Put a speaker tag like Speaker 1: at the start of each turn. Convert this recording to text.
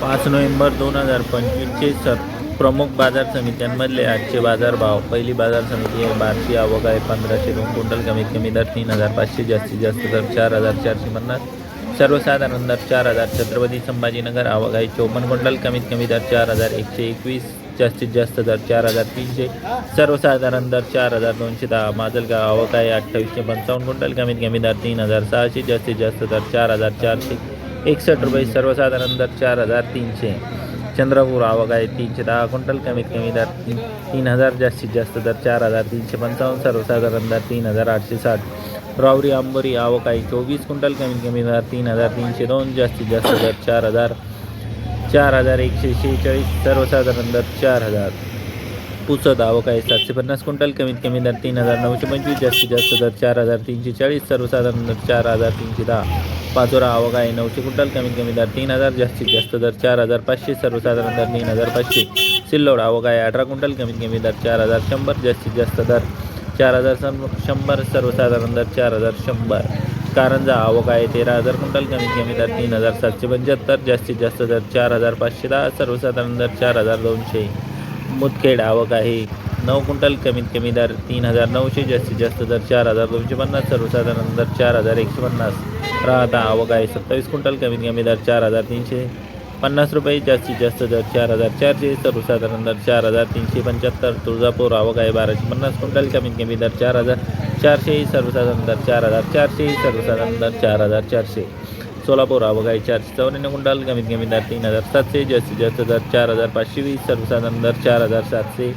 Speaker 1: पाच नोव्हेंबर दोन हजार पंचवीसचे स प्रमुख बाजार समित्यांमधले आजचे बाजारभाव पहिली बाजार समिती आहे बारशी आवक आहे पंधराशे दोन क्विंटल कमीत कमी दर तीन हजार पाचशे जास्तीत जास्त दर चार हजार चारशे पन्नास. सर्वसाधारण दर चार हजार छत्रपती संभाजीनगर आवक आहे चोपन्न क्विंटल कमीत कमी दर चार हजार एकशे एकवीस जास्तीत जास्त दर चार हजार तीनशे. सर्वसाधारण दर चार हजार दोनशे दहा माजलगाव आवक आहे अठ्ठावीसशे पंचावन्न क्विंटल कमीत कमी दर तीन हजार सहाशे जास्तीत जास्त दर चार हजार चारशे. एकसष्ट रुपये सर्वसाधारण दर चार हजार तीनशे. चंद्रपूर आवक आहे तीनशे दहा क्विंटल कमीत कमी दर तीन तीन हजार जास्तीत जास्त दर चार हजार तीनशे पंचावन्न सर्वसाधारण दर तीन हजार आठशे साठ. रावरी आंबोरी आवक आहे चोवीस क्विंटल कमीत कमी दर तीन हजार तीनशे दोन जास्तीत जास्त दर चार हजार चार हजार एकशे शेहेचाळीस सर्वसाधारण दर चार हजार. पुसद आवक आहे सातशे पन्नास क्विंटल कमीत कमी दर तीन हजार नऊशे पंचवीस जास्तीत जास्त दर चार हजार तीनशे चाळीस सर्वसाधारण दर चार हजार तीनशे दहा. पाचोरा आवक आहे. नऊशे क्विंटल कमीत कमी दर तीन हजार जास्तीत जास्त दर चार हजार पाचशे सर्वसाधारण दर तीन हजार पाचशे. सिल्लोड आवक आहे. अठरा क्विंटल कमीत कमी दर चार हजार शंभर जास्तीत जास्त दर चार हजार शंभर सर्वसाधारण दर चार हजार शंभर. कारंजा आवक आहे. तेरा हजार क्विंटल कमीत कमी दर तीन हजार सातशे पंच्याहत्तर जास्तीत जास्त दर चार हजार पाचशे दहा सर्वसाधारण दर चार हजार दोनशे. मुदखेड आवक आहे. नऊ क्विंटल कमीत कमी दर तीन हजार नऊशे जास्तीत जास्त दर चार हजार दोनशे पन्नास सर्वसाधारण दर चार हजार एकशे पन्नास राहता आवक आहे सत्तावीस क्विंटल कमीत कमी दर चार हजार तीनशे पन्नास रुपये जास्तीत जास्त दर चार हजार चारशे सर्वसाधारण दर चार हजार तीनशे पंच्याहत्तर तुळजापूर आवक आहे बाराशे पन्नास क्विंटल कमीत कमी दर चार हजार चारशे सर्वसाधारण दर चार हजार चारशे सर्वसाधारण दर चार हजार चारशे सोलापूर आवक आहे चारशे चौऱ्याण्णव क्विंटल कमीत कमी दर तीन हजार सातशे जास्तीत जास्त दर चार हजार पाचशे वीस सर्वसाधारण दर चार हजार सातशे